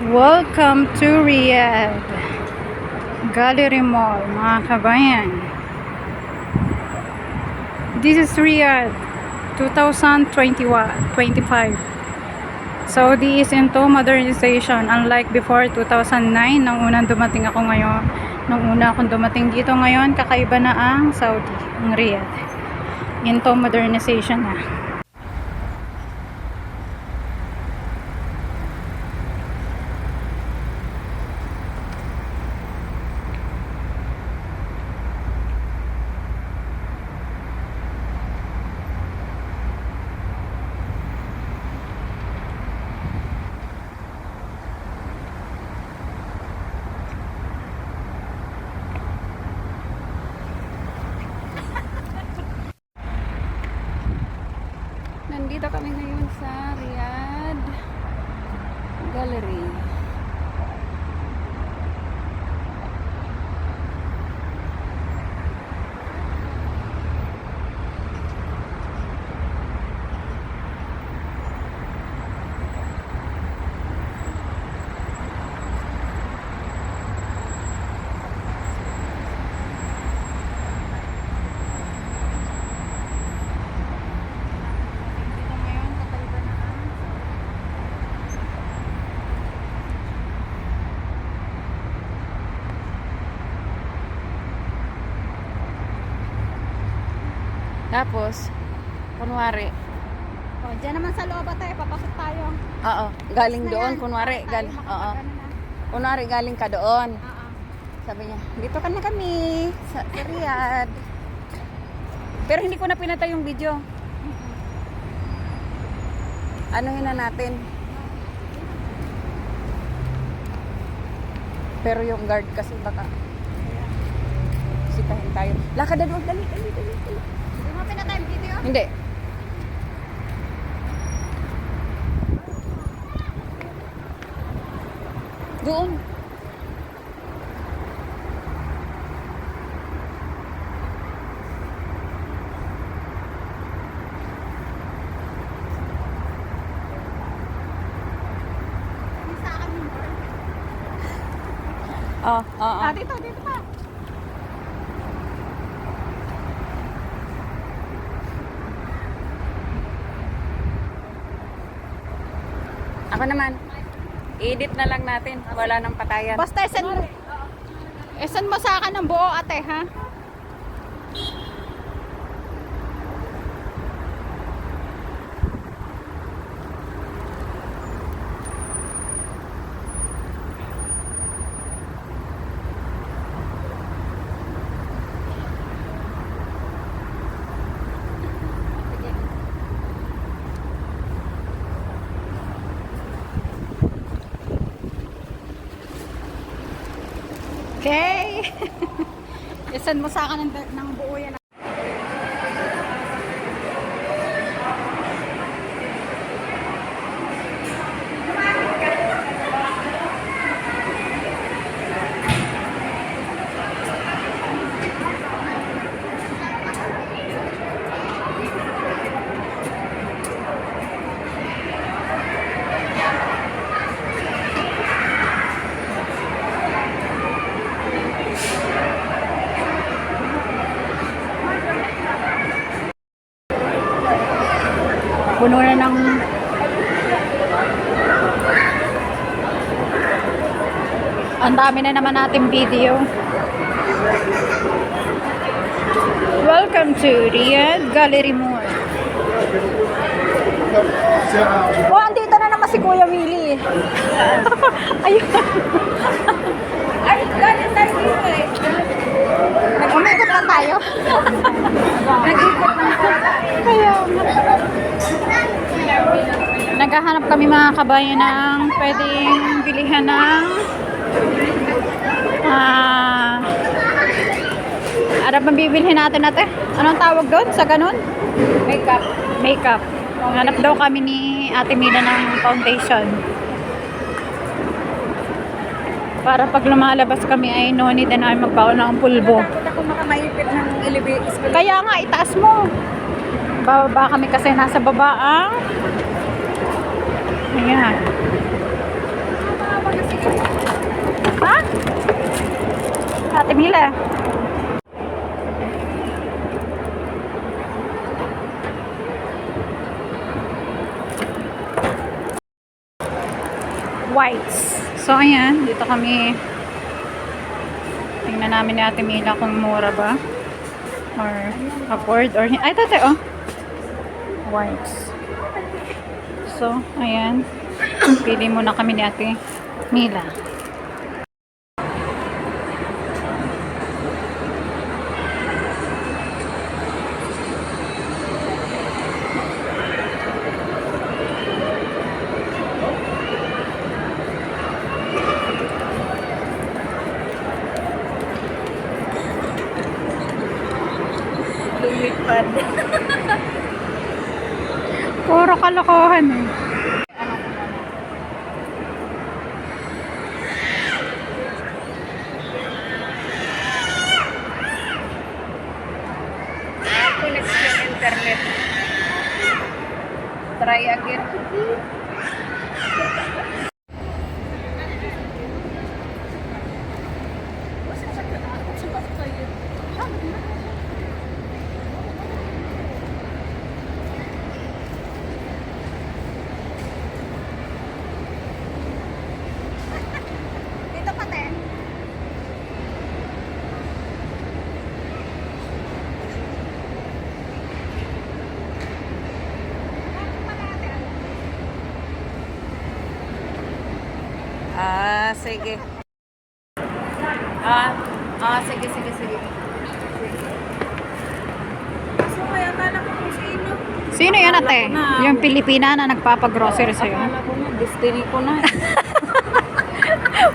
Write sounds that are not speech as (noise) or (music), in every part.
Welcome to Riyadh Gallery Mall, mga kabayan. This is Riyadh 2021 25. Saudi is into modernization unlike before 2009 nang unang dumating ako ngayon. Nung una akong dumating dito ngayon, kakaiba na ang Saudi, ang Riyadh. Into modernization na. Nandito kami ngayon sa Riyadh Gallery. Dito ngayon, kakaiba na ang Tapos, kunwari, Oh, diyan naman sa loob tayo, papasok tayo. oo, galing Na doon, yan, kunwari, galing, oo, kunwari galing ka doon. Oo. Sabi niya, dito ka na kami sa, Riyadh. Pero hindi ko na pinatay yung video. Anuhin na natin. Pero yung guard kasi baka sitahin tayo. Lakad na doon, dali, dali, dali, dali. Hindi mo pinatay yung video? Hindi. Doon. Yung sa akin yung board. Oh, oh, Ah, dito, dito pa. Ako naman. Edit na lang natin. Wala nang patayan. Basta. Eh, send mo sa akin ng buo, ate, ha? I-send mo sa akin ng, ng buo yan. Puno na ng Ang dami na naman nating video. Welcome to Riyadh Gallery Mall. Oh, andito na naman si Kuya Willie. (laughs) Ayun. Ay, galing tayo dito eh. Nag-umikot lang tayo. Nag-ikot lang tayo. Kaya nga. Naghahanap kami mga kabayan ng pwedeng bilihan ng ah ano bang bibilhin natin ate? Anong tawag doon sa ganun? Makeup. Makeup. Hanap daw kami ni Ate Mila ng foundation. Para pag lumalabas kami ay no need na namin magbaon ng pulbo. Takot ako makamaipit ng elevator. Kaya nga, itaas mo. Bababa kami kasi nasa baba ang... Ayan. Ha? Ate Mila. Whites. So, ayan. Dito kami tingnan namin ni Ate Mila kung mura ba or afford or ay tate oh whites So, ayan. Pili muna kami ni Ate Mila. Try again. Sige. Ah, ah, sige, sige, sige. So, kaya akala ko kung sino. Sino yan ate? Akala ko na. Yung Pilipina na nagpapag-grocery sa'yo? Akala ko na, destiny ko na. (laughs)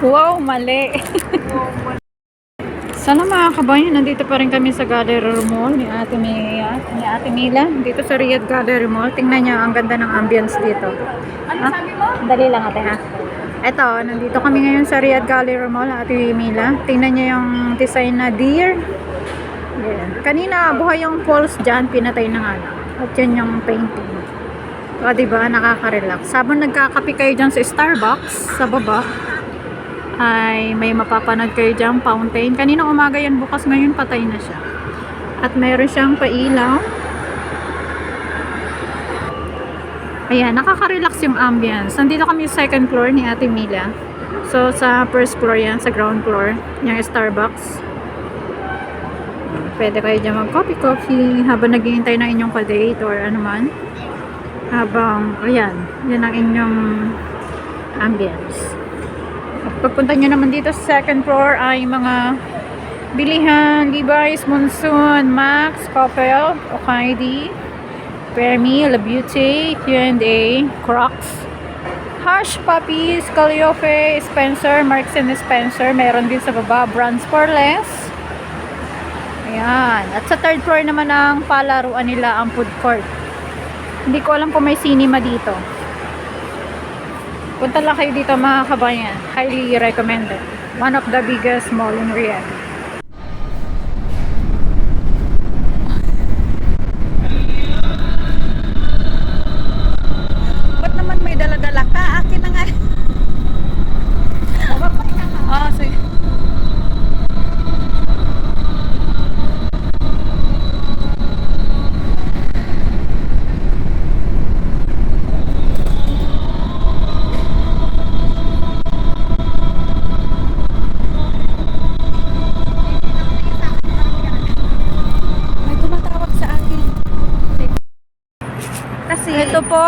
Wow, mali. Sana mga kabayan, nandito pa rin kami sa Gallery Mall ni Ate Mia, ni Ate Mila, dito sa Riyadh Gallery Mall. Tingnan niyo ang ganda ng ambience dito. Ano Ah, sabi mo? Dali lang ate ha. Eto, nandito kami ngayon sa Riyadh Gallery Mall, Ate Mila. Tingnan niyo yung design na deer. Yan. Kanina, buhay yung falls dyan, pinatay na nga lang. At yun yung painting. O, diba? Nakaka-relax. Habang nagkakape kayo dyan sa Starbucks, sa baba, ay may mapapanood kayo dyan, fountain. Kanina umaga yan, bukas ngayon patay na siya. At meron siyang pailaw. Ayan, nakaka-relax yung ambience. Nandito kami sa second floor ni Ate Mila. So, sa first floor yan, sa ground floor, yung Starbucks. Pwede kayo dyan mag-coffee-coffee habang naghihintay ng inyong pa-date or ano man. Habang, ayan, yan ang inyong ambience. At pagpunta nyo naman dito sa second floor ay mga bilihan, Levi's, Monsoon, Max, Coppel, Okaidi, Permi, La Beauty, Q&A, Crocs, Hush Puppies, Calliope, Spencer, Marks and Spencer. Meron din sa baba, Brands for Less. Ayan. At sa third floor naman ang palaruan nila ang food court. Hindi ko alam kung may cinema dito. Punta lang kayo dito mga kabayan. Highly recommended. One of the biggest mall in Riyadh. Ba't naman may dala-dala ka? Akin na nga. Ah, sige. May tumatawag sa akin. Kasi Ito po,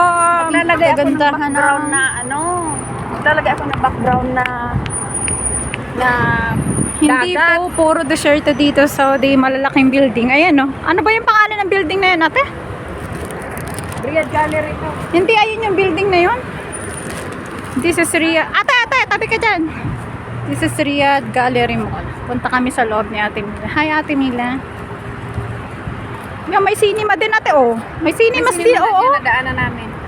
Maglalagay ako ng background na ano. Maglalagay ako ng background na na Hindi dagat. po, puro desierto dito sa di malalaking building. Ayan no. Ano ba yung pangalan ng building na yun, ate? Riyadh Gallery to. Hindi, ayun yung building na yun. This is Riyadh. Ate, ate, tabi ka dyan. This is Riyadh Gallery Mall. Punta kami sa loob ni Ate Mila. Hi, Ate Mila. Yung may cinema din ate, oh. May cinema din, oo. yung nadaanan namin.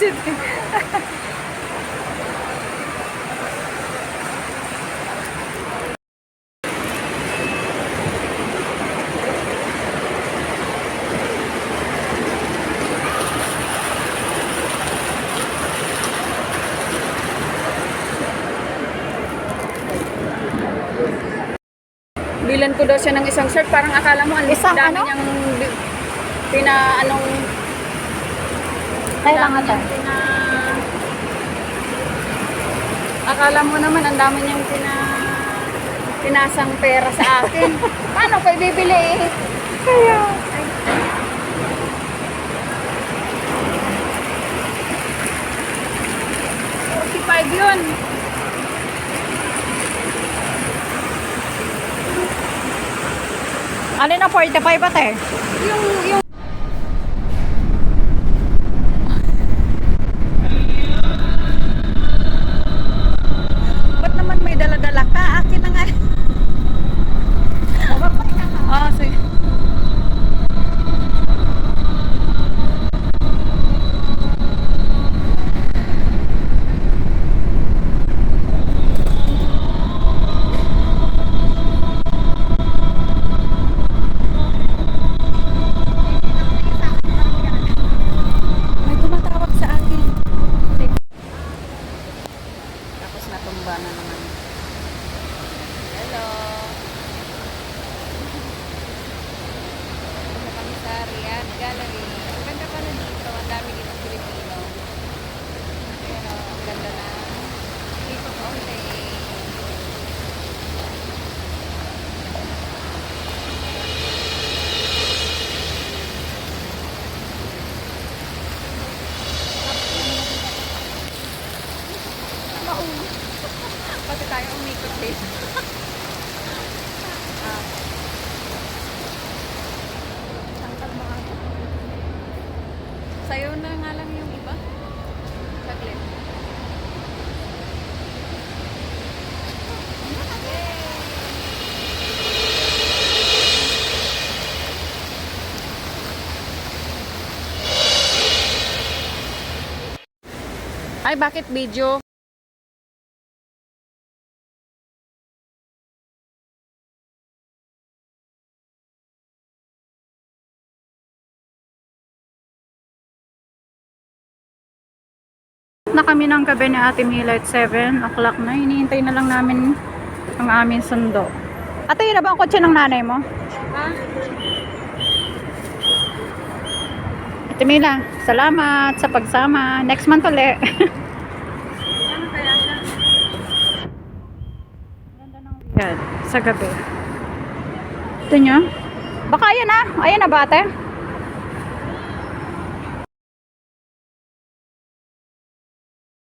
Bilan ko daw siya ng isang shirt, parang akala mo ang Isang dami ano? niyang pina anong Kailangan niyang pina Akala mo naman ang dami niyang pina pinasang pera sa akin. (laughs) Paano ko ibibili eh? Kaya. Forty-five yun. Alin na 45 ate? Yung, yung Ba't naman may dala-dala ka? Akin na nga. Ah, sige. May tumatawag sa akin. Tapos natumba na naman. Hello. Punta kami sa Riyadh Gallery. Ang ganda pa na dito. Ang dami dito Pilipino. Pero ang ganda na. Dito kaunti. Tayo umikot din. Ah. Sa'yo na nga lang yung iba. Saglit. Ay, bakit video? Na kami ng gabi ni Ate Mila at 7 o'clock na. Hinihintay na lang namin ang aming sundo. Ate, yun na ba ang kotse ng nanay mo? Ha? Ate Mila, salamat sa pagsama. Next month ulit. (laughs) Ano kaya siya? Ganda ng Riyadh sa gabi. Ito nyo? Baka ayan na. Ayan na ba ate?